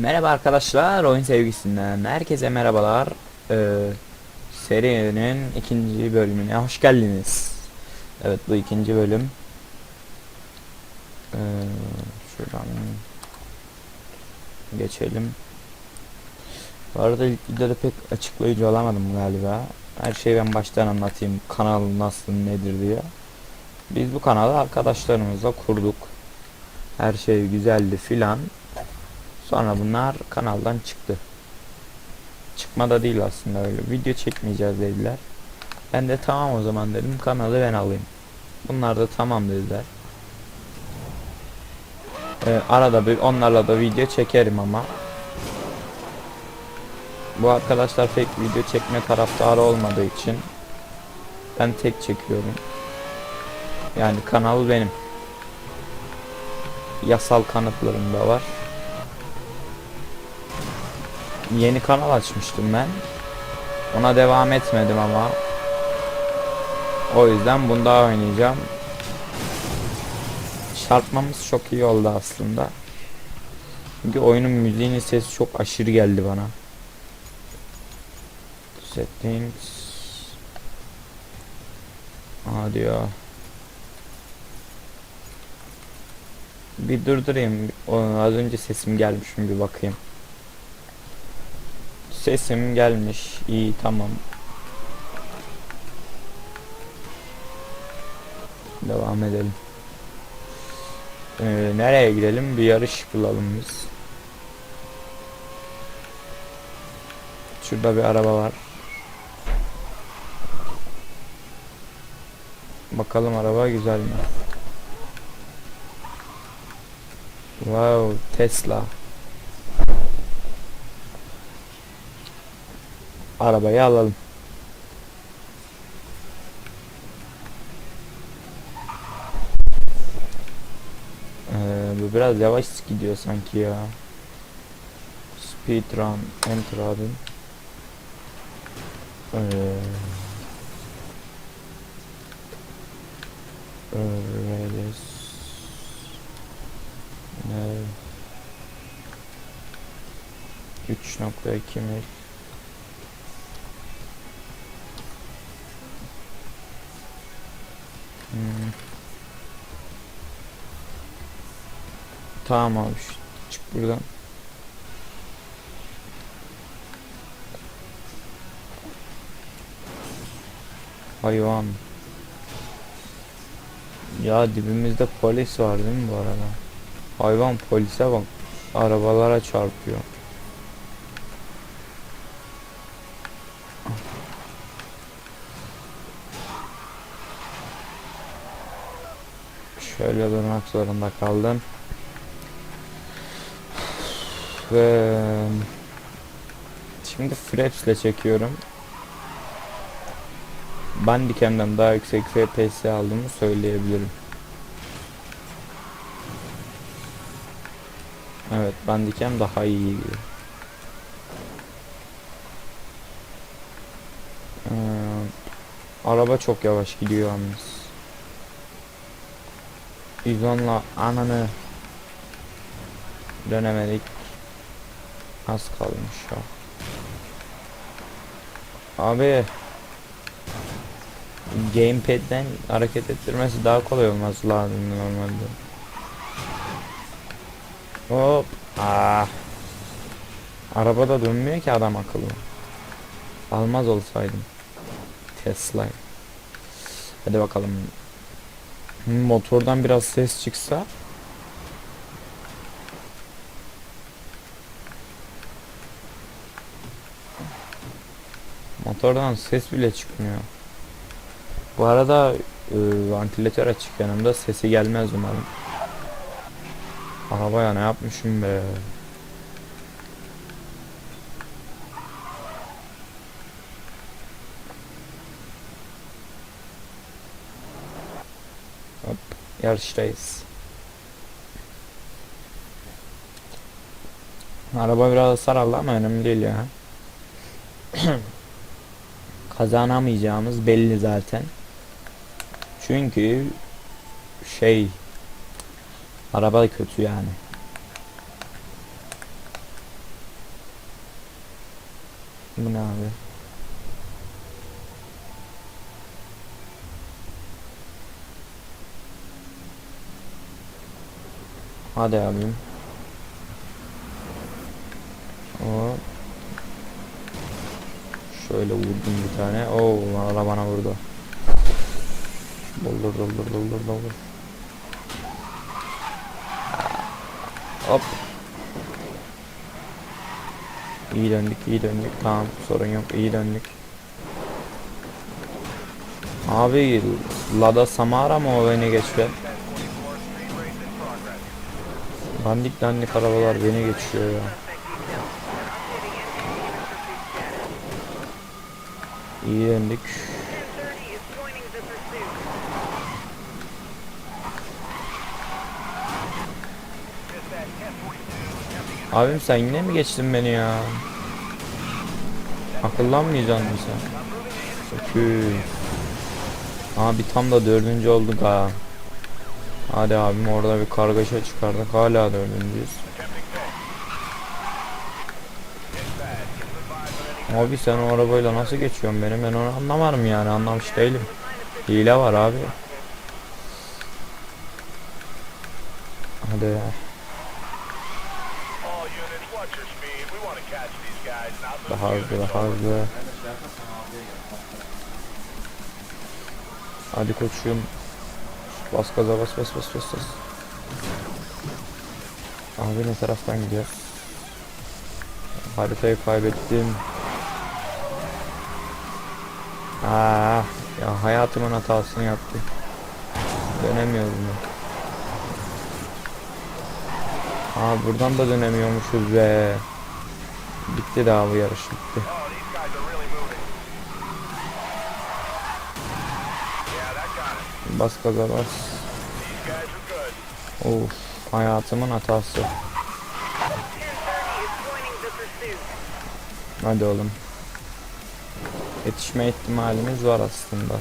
Merhaba arkadaşlar, oyun sevgisinden herkese merhabalar. Ee, serinin ikinci bölümüne hoş geldiniz. Evet bu ikinci bölüm. Ee, şuradan geçelim. Bu arada ilk videoda pek açıklayıcı olamadım galiba. Her şeyi ben baştan anlatayım. Kanal nasıl nedir diye. Biz bu kanalı arkadaşlarımızla kurduk. Her şey güzeldi filan. Sonra bunlar kanaldan çıktı. Çıkmada değil aslında öyle. Video çekmeyeceğiz dediler. Ben de tamam o zaman dedim kanalı ben alayım. Bunlar da tamam dediler. Ee, arada bir onlarla da video çekerim ama. Bu arkadaşlar pek video çekme taraftarı olmadığı için ben tek çekiyorum. Yani kanal benim. Yasal kanıtlarım da var. Yeni kanal açmıştım ben. Ona devam etmedim ama. O yüzden bunda oynayacağım. Çarpmamız çok iyi oldu aslında. Çünkü oyunun müziğinin sesi çok aşırı geldi bana. Settings. Aa diyor. Bir durdurayım. Az önce sesim gelmiş mi bir bakayım. Sesim gelmiş. İyi tamam. Devam edelim. Ee, nereye gidelim? Bir yarış bulalım biz. Şurada bir araba var. Bakalım araba güzel mi? Wow, Tesla. Arabayı alalım. Ee, bu biraz yavaş gidiyor sanki ya. Speedrun, enter abi. Ee, Reyes. Ne? 3.2 mil. Hmm. Tamam abi çık buradan. Hayvan. Ya dibimizde polis var değil mi bu arada? Hayvan polise bak. Arabalara çarpıyor. Şöyle durmak zorunda kaldım. Ve şimdi Fraps ile çekiyorum. Bandicam'dan daha yüksek FPS aldığımı söyleyebilirim. Evet, Bandicam daha iyi gibi. Ee, araba çok yavaş gidiyor yalnız. 110'la ananı dönemedik. Az kalmış ya. Abi Gamepad'den hareket ettirmesi daha kolay olması lazım normalde. Hop. Ah. Arabada dönmüyor ki adam akıllı. Almaz olsaydım. Tesla. Hadi bakalım. Motordan biraz ses çıksa Motordan ses bile çıkmıyor. Bu arada e, vantilatör açık yanımda sesi gelmez umarım. Arabaya ne yapmışım be. Hop, yarıştayız. Araba biraz hasar ama önemli değil ya. Kazanamayacağımız belli zaten. Çünkü şey araba kötü yani. Bu ne? Hadi abim. Hop. Şöyle vurdum bir tane. Oo, valla bana vurdu. Doldur doldur doldur doldur. Hop. İyi döndük, iyi döndük. Tamam, sorun yok. iyi döndük. Abi Lada Samara mı o beni geçiyor? Dandik dandik arabalar beni geçiyor ya. İyi döndük. Abim sen yine mi geçtin beni ya? Akıllanmayacaksın mı sen? Sökül. Abi tam da dördüncü olduk ha. Hadi abim orada bir kargaşa çıkardık. Hala dördüncüyüz. Abi sen o arabayla nasıl geçiyorsun benim? Ben onu anlamadım yani. Anlamış değilim. Hile var abi. Hadi ya. Daha hızlı daha hızlı. Hadi koçum. Bas gaza bas bas bas bas bas. Abi ne taraftan gidiyoruz? Haritayı kaybettim. Aa, ya hayatımın hatasını yaptım. Dönemiyorum ya. Aa buradan da dönemiyormuşuz be. Bitti daha bu yarış bitti. Bas gaza bas. Of hayatımın hatası. 1030 is joining the pursuit. Hadi oğlum. Yetişme ihtimalimiz var aslında.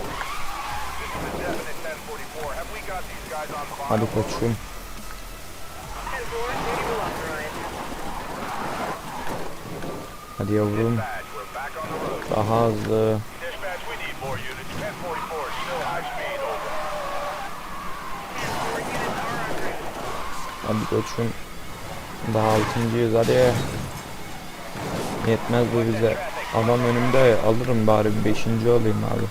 This is a definite 1044. Have we got these guys on file? Hadi koçum. 10 4, duty will authorize. Hadi yavrum. Dispatch, we're back on the road. Daha hızlı. Dispatch, we need more units. 1044 is still high speed. Over. 10 4 units are en route. Hadi koçum. Daha altıncıyız hadi. Yetmez bu bize. Adam önümde alırım bari bir beşinci olayım abi.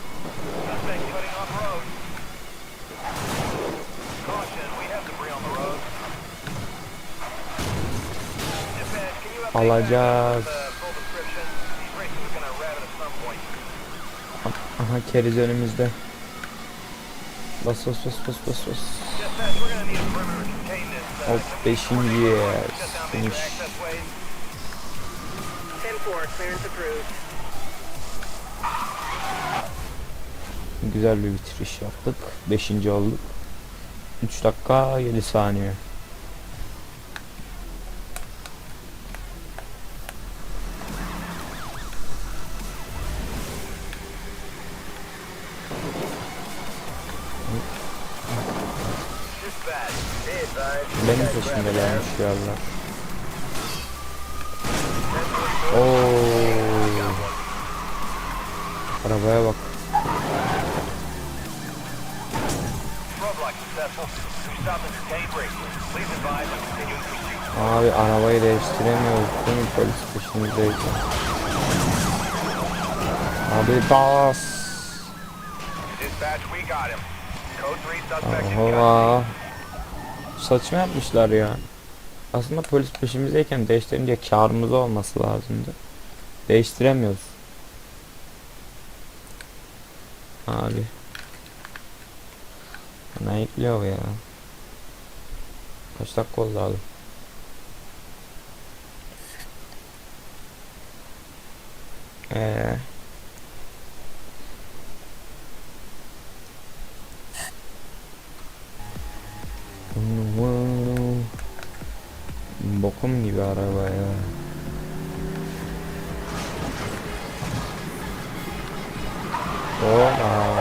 Suspect Aha keriz önümüzde. Bas bas bas bas bas bas. Hop beşinciyiz. shut down major Finish. access ways. 10 4, clearance approved. Güzel bir bitiriş yaptık. Beşinci olduk. 3 dakika 7 saniye. Advise on continuing pursuit. Abi arabayı değiştiremiyoruz. Değil mi polis peşimizdeyken? Abi bas. Dispatch, we got him. Code 3 suspect in custody. Oha. Saçma yapmışlar ya. Aslında polis peşimizdeyken değiştirince karımız olması lazımdı. Değiştiremiyoruz. Abi. Bana ekliyor ya. Kaç dakika oldu abi? Eee. Bokum gibi araba ya. Oha.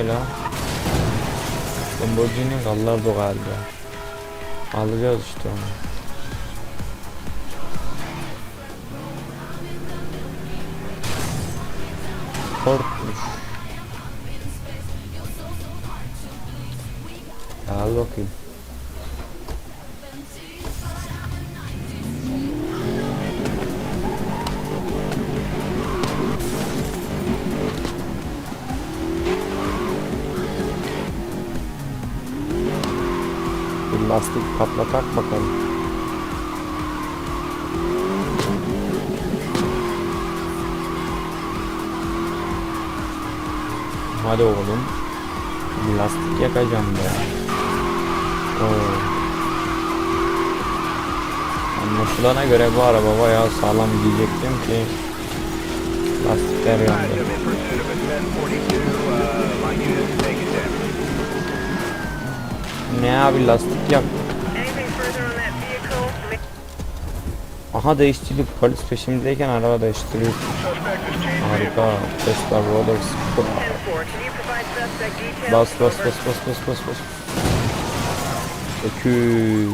Ne lan? Lamborghini Gallardo galiba. Alacağız işte onu. Korkmuş. Al bakayım. Lastik patlatak bakalım. Hadi oğlum. Lastik yakacağım be. Oo. Anlaşılana göre bu araba bayağı sağlam diyecektim ki lastikler yandı. I'm in pursuit of Aha değiştirdik. Polis peşimdeyken araba değiştiriyor. Harika. Tesla Roller Sport. 10-4, can you provide suspect details? Bas bas bas bas bas bas bas. Öküz.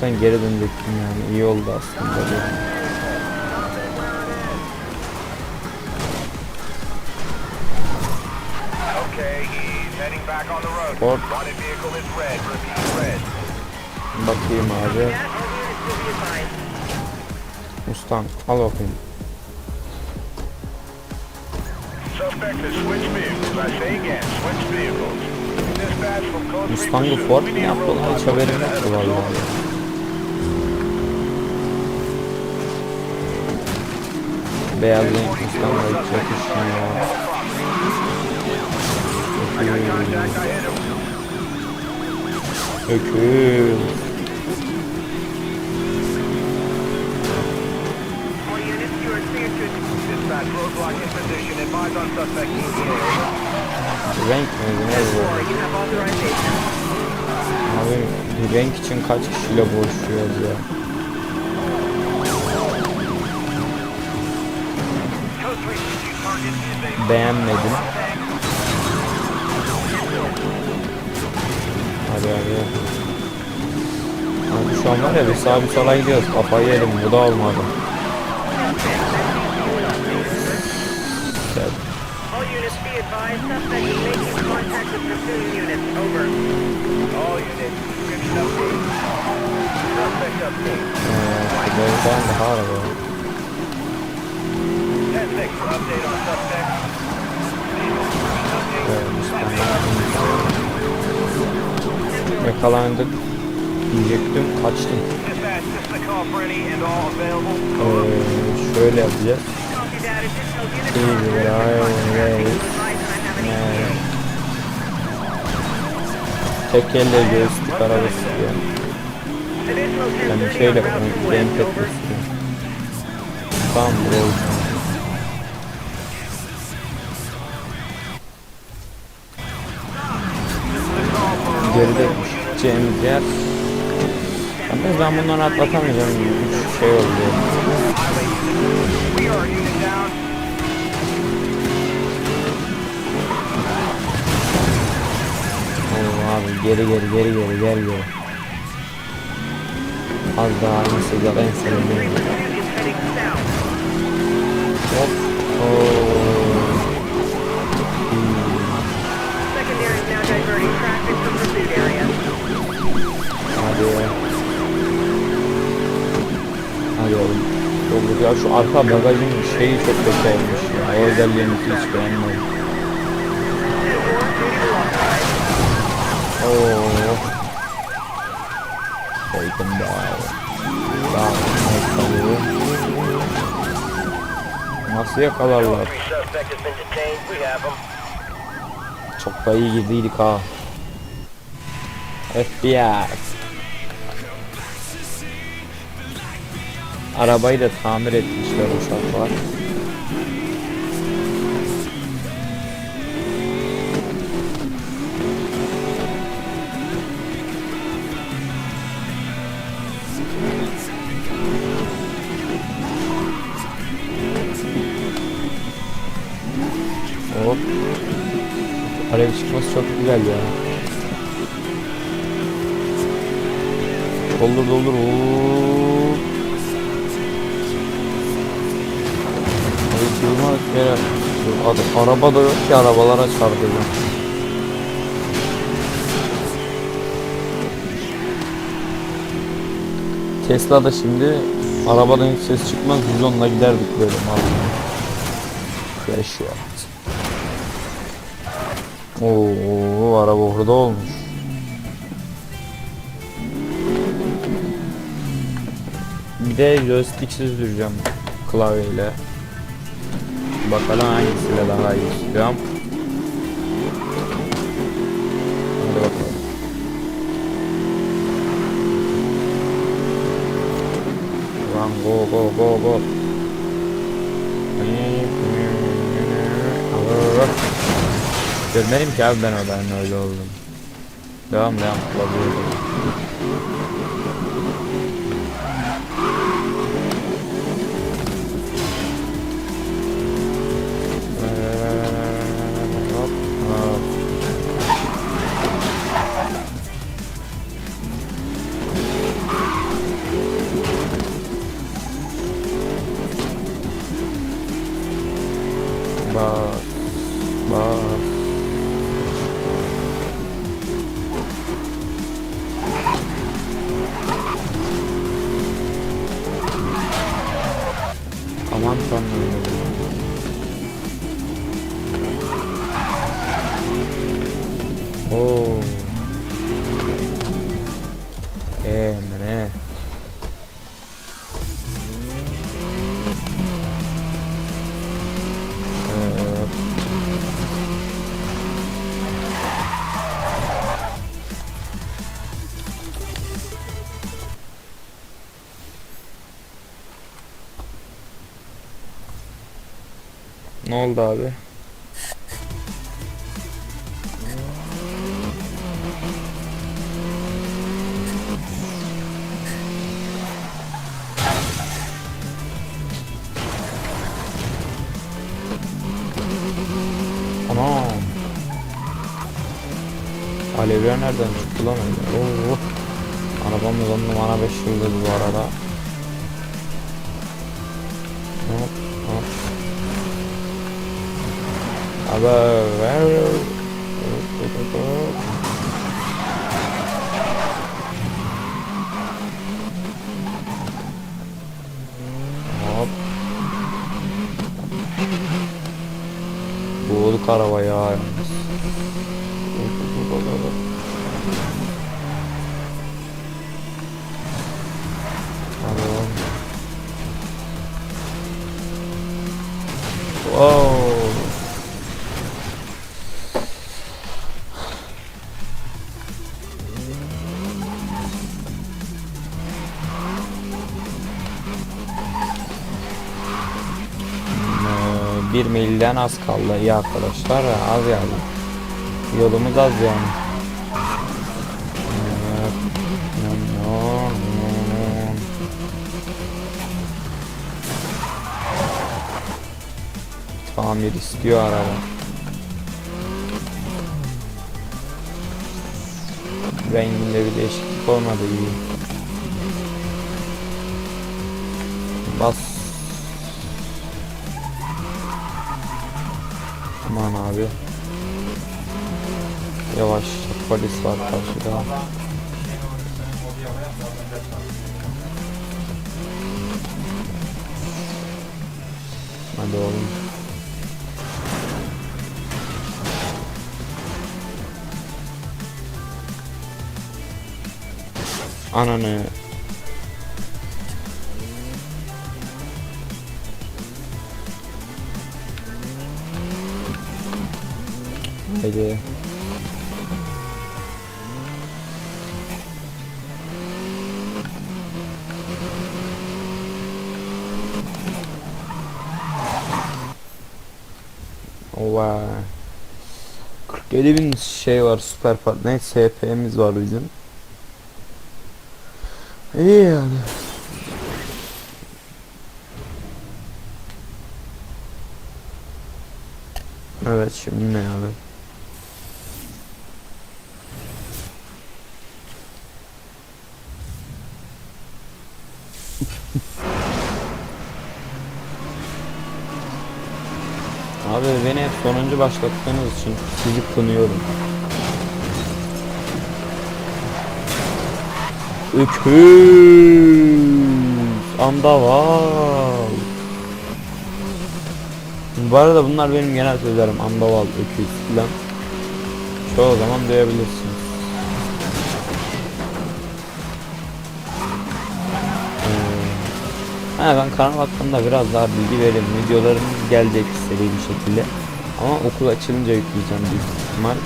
Sen geri dönecektin yani iyi oldu aslında. bu. Okay, he's heading back on the road. Wanted vehicle is red. Repeat, red. Bakayım abi. Mustang al bakayım. Suspect has switched vehicles. I say again, switch vehicles. Dispatch from code 3 Mustang'ı. Ford mu yaptı lan hiç haberim yoktu vallahi. Beyaz renk Mustang'la hiç yakışmıyor. I got Dispatch roadblock in position. Advise on suspect ETA. Renk mi bu ne bu? 10-4, you have authorization. Abi renk için kaç kişiyle boğuşuyoruz ya. Code 3 pursuit target is a Beğenmedim. Hadi hadi. Abi şu an var ya bir sağa bir sola gidiyoruz. Kafayı yedim. Bu da olmadı. Advised, suspect is making contact with pursuing units. Over. All units. Description update. Suspect update. Böyle falan daha araba. 10-6 for update on suspect. Mustang'ın- Yakalandık. Diyecektim kaçtım. Ee, şöyle yapacağız. İyi bir ay, Be evet. advised I have an ETA. tek elle joystick arabası. Additional Yani 1030 şeyle. Over. istiyor. Tamam bro. Geride gideceğimiz yer. Yalnız ben bunları atlatamayacağım. Üç şey oldu. Abi geri geri geri geri geri geri. Az daha aynı sıcak en sevdiğim. Hop. Hadi. Hadi oğlum. Olur ya şu arka bagajın şeyi çok kötü olmuş ya. O özelliğini hiç beğenmedim. Oo. Koydum da. Daha kalıyor. Nasıl yakalarlar? Çok da iyi girdiydik ha. FBI. Arabayı da tamir etmişler uşaklar. Çok güzel ya. Doldur doldur. Abi durma yere. Ad- Araba da yok ki arabalara çarpıyor. Tesla da şimdi arabadan hiç ses çıkmaz 110'la giderdik böyle. Crash yaptı. Oo, araba orada olmuş. Bir de joysticksiz süreceğim klavyeyle. Bakalım hangisiyle daha iyi sürüyorum. Hadi bakalım. Run go go go go. Görmedim ki abi ben o ben öyle oldum. Devam devam. Oldu abi? Anam. Alevler nereden çıktı lan öyle? Oo. Arabamız on numara 5 yıldız bu arada. Agora. Boa do cara vai ai. Uou. 1 milden az kaldı. İyi arkadaşlar az geldi. Yolumuz az yani. Tamir istiyor araba renginde bir değişiklik olmadı iyi. Abi. Yavaş polis var karşıda. Hadi oğlum. Ananı. Ege. Ola. 47 bin şey var süper part. Ne SP'miz var bizim. İyi yani. Evet şimdi ne abi? Sonuncu başlattığınız için sizi kınıyorum. Öküz Andaval Bu arada bunlar benim genel sözlerim Andaval, öküz filan Çoğu zaman duyabilirsiniz Ee, Ha ben kanal hakkında biraz daha bilgi vereyim. Videolarım gelecek bir şekilde. Ama okul açılınca yükleyeceğim büyük ihtimal.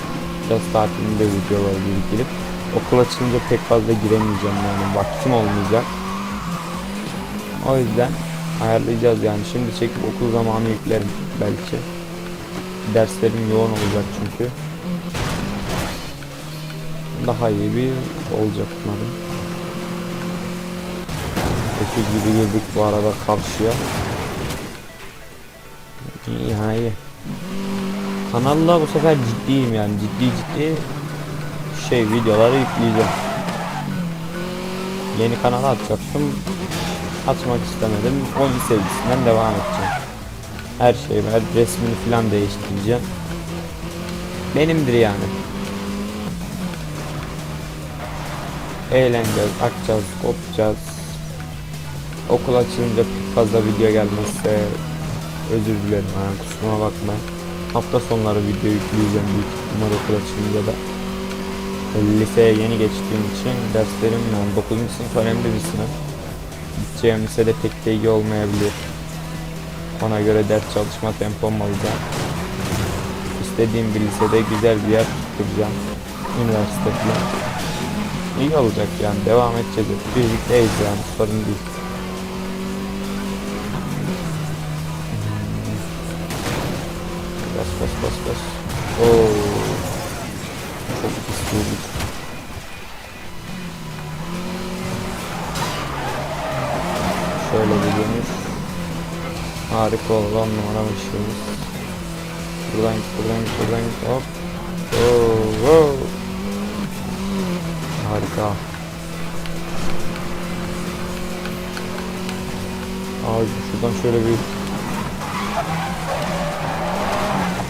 Biraz tatilinde videoları biriktirip okul açılınca pek fazla giremeyeceğim yani vaktim olmayacak. O yüzden ayarlayacağız yani. Şimdi çekip okul zamanı yüklerim belki. Derslerim yoğun olacak çünkü. Daha iyi bir olacak umarım. Öküz gibi girdik bu arada karşıya. İyi ha iyi. Kanalda bu sefer ciddiyim yani ciddi ciddi şey videoları yükleyeceğim. Yeni kanal açacaktım. Açmak istemedim. Oyun sevgisinden devam edeceğim. Her şeyi her resmini filan değiştireceğim. Benimdir yani. Eğleneceğiz, akacağız, kopacağız. Okul açılınca fazla video gelmezse özür dilerim yani kusuruma bakma. Hafta sonları video yükleyeceğim büyük ihtimal okul açılınca da. Liseye yeni geçtiğim için derslerim yani 9. sınıf önemli bir sınıf. Gideceğim lisede pek de iyi olmayabilir. Ona göre ders çalışma tempom olacak. İstediğim bir lisede güzel bir yer tutturacağım. Üniversite falan. İyi olacak yani devam edeceğiz. Birlikteyiz yani sorun değil. Bas bas. Oo. Çok pis. Şöyle bir dönüş. Harika oldu on numara ışığımız. Buradan git buradan git buradan git hop. Oo, oo. Harika. Abi şuradan şöyle bir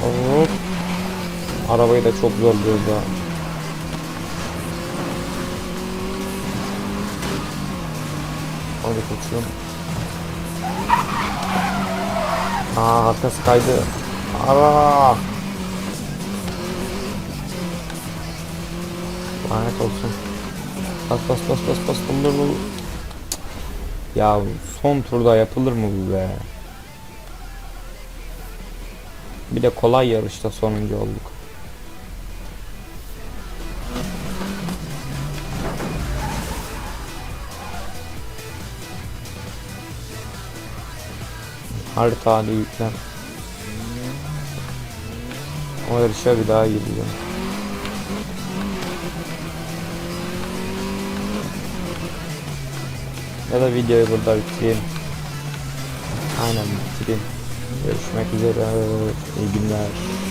Hop. Arabayı da çok zorluyoruz ha. Hadi koçum. Aa arkası kaydı. Ara. Lanet olsun. Bas bas bas bas bas. Dur dur. Ya son turda yapılır mı bu be? Bir de kolay yarışta sonuncu olduk. Harita hadi yüklen. O yarışa bir daha gireceğim. Ya da videoyu burada bitireyim. Aynen bitireyim. Görüşmek üzere. İyi günler.